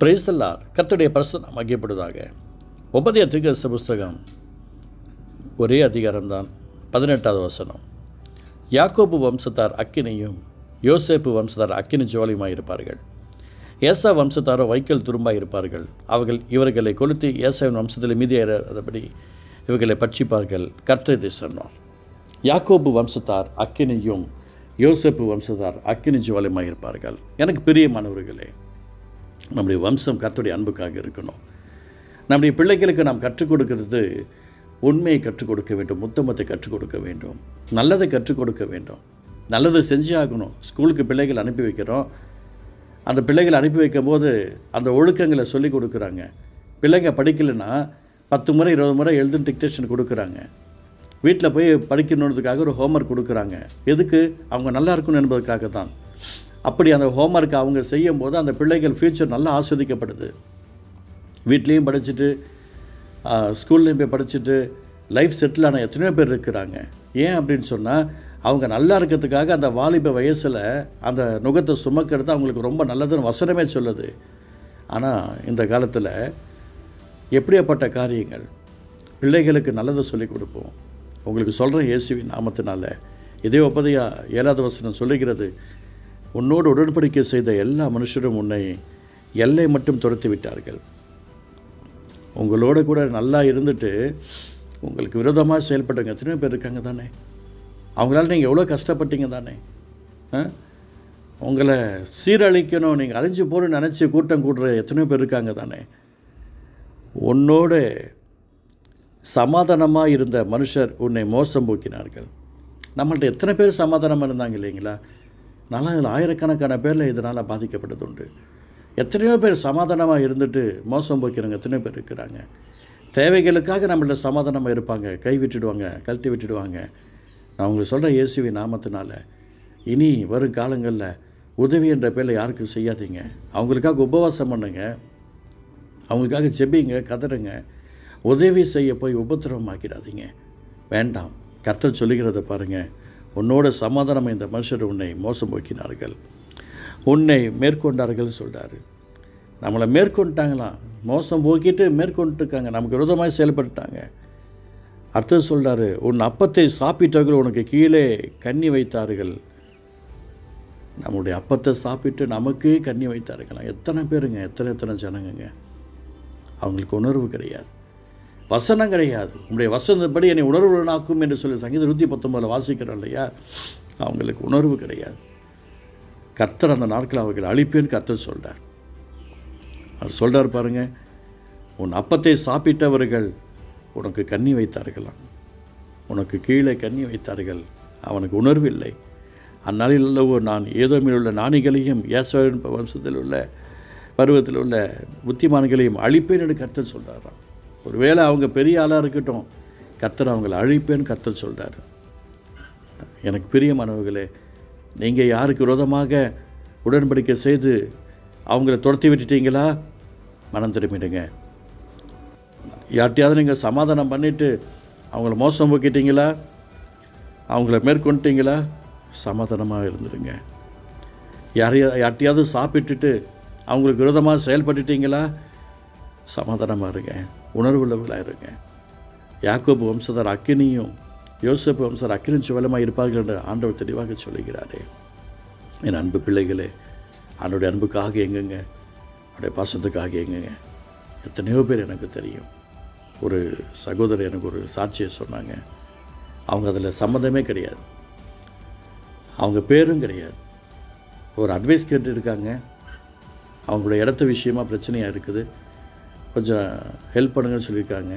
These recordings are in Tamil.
பிரைஸ்தல்லார் கர்த்தருடைய பிரசனம் மகியப்படுவதாக உபதய திருக்கச புஸ்தகம் ஒரே அதிகாரம்தான். பதினெட்டாவது வசனம். யாக்கோபு வம்சத்தார் அக்கினியும் யோசேப்பு வம்சத்தார் அக்கினி ஜோலியுமாக இருப்பார்கள். ஏசா வம்சத்தாரோ வைக்கல் துரும்பாக இருப்பார்கள். அவர்கள் இவர்களை கொளுத்தி ஏசாவின் வம்சத்தில் மீதியாதபடி இவர்களை பட்சிப்பார்கள். கர்த்தர் சொன்னார். யாக்கோபு வம்சத்தார் அக்கினியும் யோசேப்பு வம்சத்தார் அக்கினி ஜுவாலியமாக இருப்பார்கள். எனக்கு பிரியமானவர்களே நம்முடைய வம்சம் கத்துடைய அன்புக்காக இருக்கணும். நம்முடைய பிள்ளைகளுக்கு நாம் கற்றுக் கொடுக்கிறது உண்மையை கற்றுக் கொடுக்க வேண்டும் முத்தமத்தை கற்றுக் கொடுக்க வேண்டும் நல்லதை கற்றுக் கொடுக்க வேண்டும். நல்லதை செஞ்சே ஆகணும். ஸ்கூலுக்கு பிள்ளைகள் அனுப்பி வைக்கிறோம். அந்த பிள்ளைகள் அனுப்பி வைக்கும் போது அந்த ஒழுக்கங்களை சொல்லி கொடுக்குறாங்க. பிள்ளைங்க படிக்கலைன்னா பத்து முறை இருபது முறை எழுதுன்னு டிக்டேஷன் கொடுக்குறாங்க. வீட்டில் போய் படிக்கணுன்றதுக்காக ஒரு ஹோம்ஒர்க் கொடுக்குறாங்க. எதுக்கு? அவங்க நல்லா இருக்கணும் என்பதற்காக தான் அப்படி அந்த ஹோம்ஒர்க் அவங்க செய்யும் போது அந்த பிள்ளைகள் ஃப்யூச்சர் நல்லா ஆஸ்வதிக்கப்படுது. வீட்லேயும் படிச்சுட்டு ஸ்கூல்லேயும் போய் படிச்சுட்டு லைஃப் செட்டில் ஆன எத்தனையோ பேர் இருக்கிறாங்க. ஏன் அப்படின்னு சொன்னால் அவங்க நல்லா இருக்கிறதுக்காக அந்த வாலிப வயசில் அந்த நுகத்தை சுமக்கிறது அவங்களுக்கு ரொம்ப நல்லதுன்னு வசனமே சொல்லுது. ஆனால் இந்த காலத்தில் எப்படியாப்பட்ட காரியங்கள்? பிள்ளைகளுக்கு நல்லதை சொல்லிக் கொடுப்போம். உங்களுக்கு சொல்கிறேன் இயேசுவின் நாமத்தினால. இதே ஒப்பதையாக ஏழாவது வசனம் சொல்லுகிறது உன்னோடு உடன்படிக்கை செய்த எல்லா மனுஷரும் உன்னை எல்லை மட்டும் துரத்தி விட்டார்கள். உங்களோட கூட நல்லா இருந்துட்டு உங்களுக்கு விரோதமாக செயல்பட்டவங்க எத்தனையோ பேர் இருக்காங்க தானே? அவங்களால நீங்கள் எவ்வளோ கஷ்டப்பட்டீங்க தானே? ஆ? உங்களை சீரழிக்கணும் நீங்கள் அழிஞ்சு போகணும்னு நினச்சி கூட்டம் கூடுற எத்தனையோ பேர் இருக்காங்க தானே? உன்னோடு சமாதானமாக இருந்த மனுஷர் உன்னை மோசம் போக்கினார்கள். நம்மள்ட்ட எத்தனை பேர் சமாதானமாக இருந்தாங்க இல்லைங்களா? நல்லா இதில் ஆயிரக்கணக்கான பேரில் இதனால் பாதிக்கப்பட்டது உண்டு எத்தனையோ பேர் சமாதானமாக இருந்துட்டு மோசம் போக்கிறவங்க எத்தனையோ பேர் இருக்கிறாங்க. தேவைகளுக்காக நம்மள்ட்ட சமாதானமாக இருப்பாங்க. கை விட்டுடுவாங்க கழட்டி விட்டுடுவாங்க. நான் உங்களுக்கு சொல்கிற இயேசுவி நாமத்தினால. இனி வரும் காலங்களில் உதவி என்ற பேரில் யாருக்கும் செய்யாதீங்க. அவங்களுக்காக உபவாசம் பண்ணுங்க. அவங்களுக்காக ஜெபிங்க கதறுங்க. உதவி செய்ய போய் உபத்திரவமாக்கிடாதீங்க வேண்டாம். கர்த்தர் சொல்லுகிறத பாருங்கள் உன்னோட சமாதானம் இந்த மனுஷர் உன்னை மோசம் போக்கினார்கள் உன்னை மேற்கொண்டார்கள் சொல்கிறாரு நம்மளை மேற்கொண்டாங்களாம் மோசம் போக்கிட்டு மேற்கொண்டுருக்காங்க நமக்கு விரோதமாக செயல்பட்டுட்டாங்க. அடுத்தது சொல்கிறாரு உன் அப்பத்தை சாப்பிட்டவர்கள் உனக்கு கீழே கண்ணி வைத்தார்கள். நம்முடைய அப்பத்தை சாப்பிட்டு நமக்கு கண்ணி வைத்தார்களாம் எத்தனை பேருங்க? எத்தனை எத்தனை ஜனங்கங்க? அவங்களுக்கு உணர்வு கிடையாது. வசனம் கிடையாது. உங்களுடைய வசனப்படி என்னை உணர்வுடனாக்கும் என்று சொல்லி சங்கீத நூற்றி பத்தொம்பதில் வாசிக்கிறோம் இல்லையா? அவங்களுக்கு உணர்வு கிடையாது. கர்த்தர் அந்த நாட்கள் அவர்கள் அழிப்பேன்னு கர்த்தர் சொல்கிறார் அவர் சொல்கிறார் பாருங்கள் உன் அப்பத்தை சாப்பிட்டவர்கள் உனக்கு கண்ணி வைத்தார்களாம் உனக்கு கீழே கண்ணி வைத்தார்கள் அவனுக்கு உணர்வு இல்லை. அந்நாளில் உள்ளவோ நான் ஏதோ உள்ள நாணிகளையும் ஏசோவின் வம்சத்தில் உள்ள பருவத்தில் உள்ள புத்திமான்களையும் அழிப்பேன் என்று கர்த்தர் சொல்கிறாராம் ஒருவேளை அவங்க பெரிய ஆளாக இருக்கட்டும். கத்தர் அவங்களை அழிப்பேன்னு கர்த்தர் சொல்கிறாரு எனக்கு பிரியமானவர்களே நீங்கள் யாருக்கு விரோதமாக உடன்படிக்கை செய்து அவங்கள துரத்தி விட்டுட்டீங்களா? மனம் திரும்பிடுங்க. யார்ட்டையாவது நீங்கள் சமாதானம் பண்ணிவிட்டு அவங்கள மோசம் போக்கிட்டீங்களா? அவங்கள மேற்கொண்டுட்டீங்களா? சமாதானமாக இருந்துடுங்க யாரையா யார்ட்டையாவது சாப்பிட்டுட்டு அவங்களுக்கு விரோதமாக செயல்பட்டுட்டீங்களா? சமாதானமாக இருங்க. உணர்வுள்ளவர்களாக இருங்க யாக்கோபு வம்சத்தார் அக்கினியும் யோசப்பு வம்சர் அக்கினி சுவலமாக இருப்பார்கள் என்று ஆண்டவர் தெளிவாக சொல்லுகிறாரே. என் அன்பு பிள்ளைகளே அவனுடைய அன்புக்காக எங்குங்க? அவனுடைய பாசத்துக்காக எங்குங்க? எத்தனையோ பேர் எனக்கு தெரியும். ஒரு சகோதரர் எனக்கு ஒரு சாட்சியை சொன்னாங்க. அவங்க அதில் சம்மந்தமே கிடையாது. அவங்க பேரும் கிடையாது. ஒரு அட்வைஸ் கேட்டுருக்காங்க. அவங்களோட இடத்த விஷயமா பிரச்சனையாக இருக்குது. கொஞ்சம் ஹெல்ப் பண்ணுங்கன்னு சொல்லியிருக்காங்க.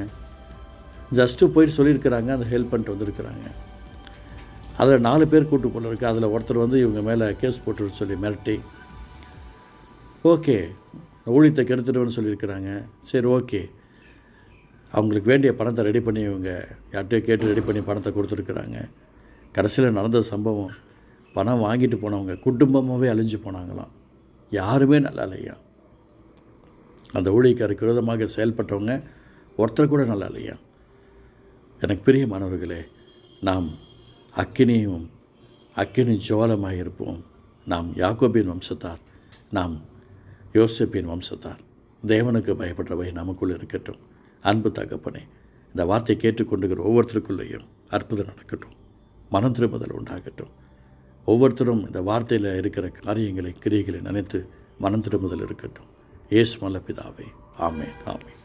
ஜஸ்ட்டு போயிட்டு சொல்லியிருக்கிறாங்க அந்த ஹெல்ப் பண்ணிட்டு வந்திருக்கிறாங்க. அதில் நாலு பேர் கூட்டு போனிருக்கு அதில் ஒருத்தர் வந்து இவங்க மேலே கேஸ் போட்டுருன்னு சொல்லி மிரட்டி. ஓகே ஊழியத்தை கெடுத்துடுவேன்னு சொல்லியிருக்கிறாங்க. சரி ஓகே அவங்களுக்கு வேண்டிய பணத்தை ரெடி பண்ணி இவங்க யார்கிட்டயோ கேட்டு ரெடி பண்ணி பணத்தை கொடுத்துருக்குறாங்க. கடைசியில் நடந்த சம்பவம் பணம் வாங்கிட்டு போனவங்க குடும்பமாகவே அழிஞ்சு போனாங்களாம். யாருமே நல்லா இல்லையா? அந்த ஊழியக்காருக்கு விரோதமாக செயல்பட்டவங்க ஒருத்தர் கூட நல்லா இல்லையா? எனக்கு பிரியமானவர்களே நாம் அக்கினியும் அக்கினி ஜோலமாக இருப்போம். நாம் யாக்கோபின் வம்சத்தார் நாம் யோசேப்பின் வம்சத்தார். தேவனுக்கு பயப்படுறவை நமக்குள் இருக்கட்டும். அன்பு தகப்பனே இந்த வார்த்தை கேட்டுக்கொண்டுகிற ஒவ்வொருத்தருக்குள்ளேயும் அற்புதம் நடக்கட்டும். மனம் திரும்புதல் உண்டாகட்டும். ஒவ்வொருத்தரும் இந்த வார்த்தையில் இருக்கிற காரியங்களை கிரியைகளை நினைத்து மனம் திரும்புதல் இருக்கட்டும். இயேசு மல்ல ஆமேன் ஆமேன்.